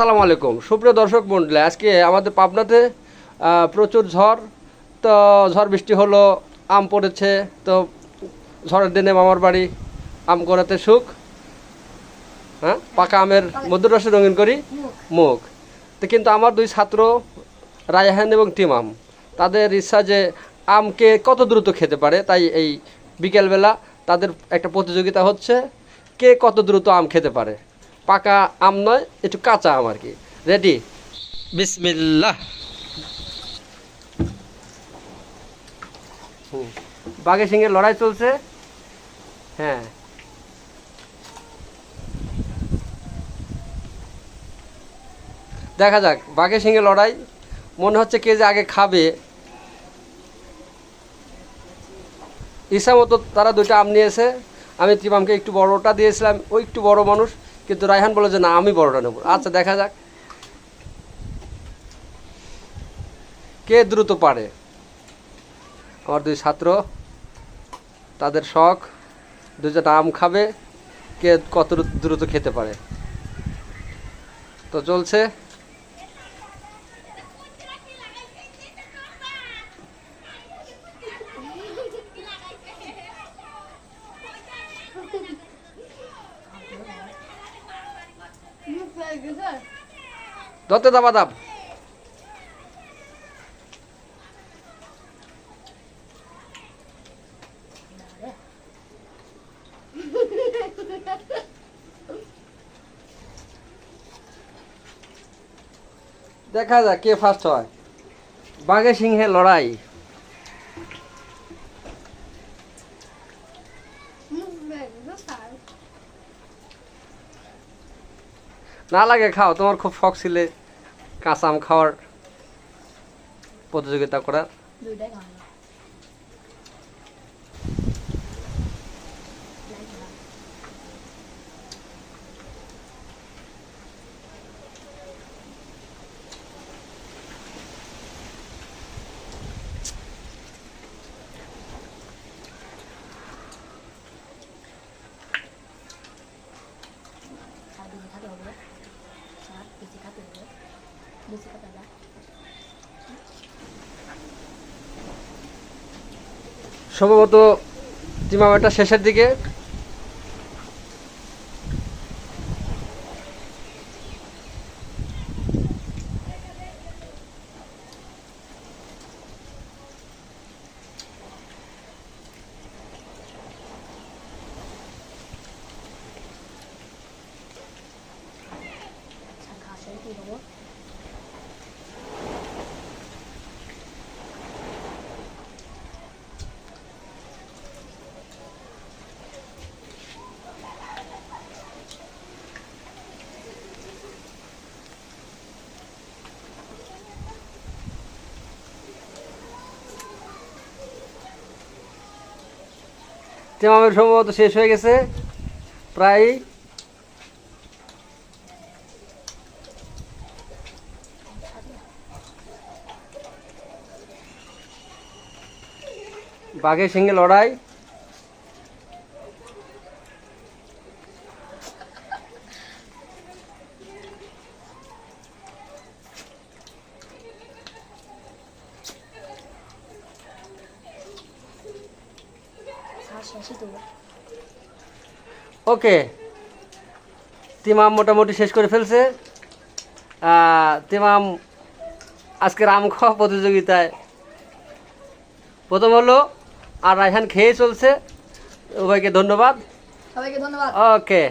আসসালামু আলাইকুম। সুপ্রিয় দর্শক মন্ডলী আজকে আমাদের পাবনাতে প্রচুর ঝড়। তো ঝড় বৃষ্টি হলো, আম পড়েছে, তো ঝড়ের দিনে মামার বাড়ি আম করাতে সুখ। হ্যাঁ? পাকা আমের মধুর রসে রঙিন করি, মুখ। তো কিন্তু আমার দুই ছাত্র, রায়হান এবং টিমাম তাদের ইচ্ছা যে আমকে কত দ্রুত খেতে পারে, তাই এই বিকেলবেলা তাদের একটা প্রতিযোগিতা হচ্ছে, কে কত দ্রুত আম খেতে পারে। পাকা আম নয় একটু কাঁচা আম আর কি। রেডি বিসমিল্লাহ। হুম। বাঘের সঙ্গে লড়াই চলছে। হ্যাঁ। দেখা যাক বাঘের সঙ্গে লড়াই। মনে হচ্ছে কে যে আগে খাবে। ইচ্ছা মতো তারা দুইটা আম নিয়েছে। আমি ত্রিমামকে একটু বড়টা দিয়েছিলাম ওই একটু বড় মানুষ। কিন্তু রায়হান বলে যে, না, আমি বড়টা নেব। আচ্ছা দেখা যাক। কে দ্রুত পারে? আমার দুই ছাত্র, তাদের শখ দুজন আম খাবে। কে কত দ্রুত খেতে পারে? তো চলছে। ধরতে দাবা দাব। দেখা যাক কে ফার্স্ট হয়। বাঘে সিংহে লড়াই। না লাগে খাও। তোমার খুব শখ ছিলে কাঁচা আম খাওয়ার প্রতিযোগিতা করার দুইটাই খাওয়া আর বেশি খাতে হবে বেশি খাতে হবে বেশি সম্ভবত টিমামেটা শেষের দিকে। টিমামের সম্ভবত শেষ হয়ে গেছে। প্রায় বাঘের সঙ্গে লড়াই। ওকে। তিমাম মোটামুটি শেষ করে ফেলছে। তিমাম আজকের আম খাওয়া প্রতিযোগিতায় প্রথম হলো আর রায়হান খেয়ে চলছে। উভয়কে ধন্যবাদ। সবাইকে ধন্যবাদ। ওকে।